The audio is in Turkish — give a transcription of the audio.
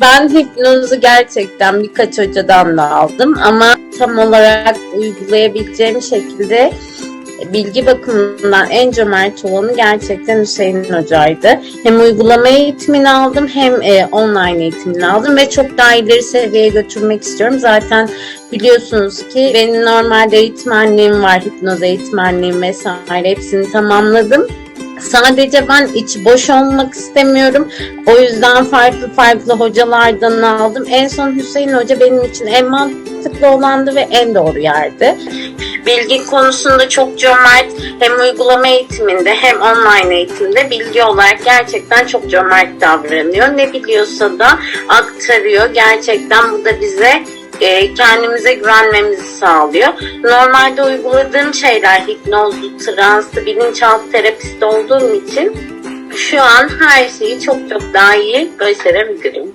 Ben hipnozu gerçekten birkaç hocadan da aldım ama tam olarak uygulayabileceğim şekilde bilgi bakımından en cömert olanı gerçekten Hüseyin Hoca'ydı. Hem uygulama eğitimini aldım hem e, online eğitimini aldım ve çok daha ileri seviyeye götürmek istiyorum. Zaten biliyorsunuz ki benim normalde eğitmenliğim var, hipnoz eğitmenliğim vesaire hepsini tamamladım. Sadece ben içi boş olmak istemiyorum. O yüzden farklı farklı hocalardan aldım. En son Hüseyin Hoca benim için en mantıklı olandı ve en doğru yerdi. Bilgi konusunda çok cömert. Hem uygulama eğitiminde hem online eğitimde bilgi olarak gerçekten çok cömert davranıyor. Ne biliyorsa da aktarıyor. Gerçekten bu da bize e, kendimize güvenmemizi sağlıyor. Normalde uyguladığım şeyler hipnozlu, transı, bilinçaltı terapisti olduğum için şu an her şeyi çok çok daha iyi gösterebilirim.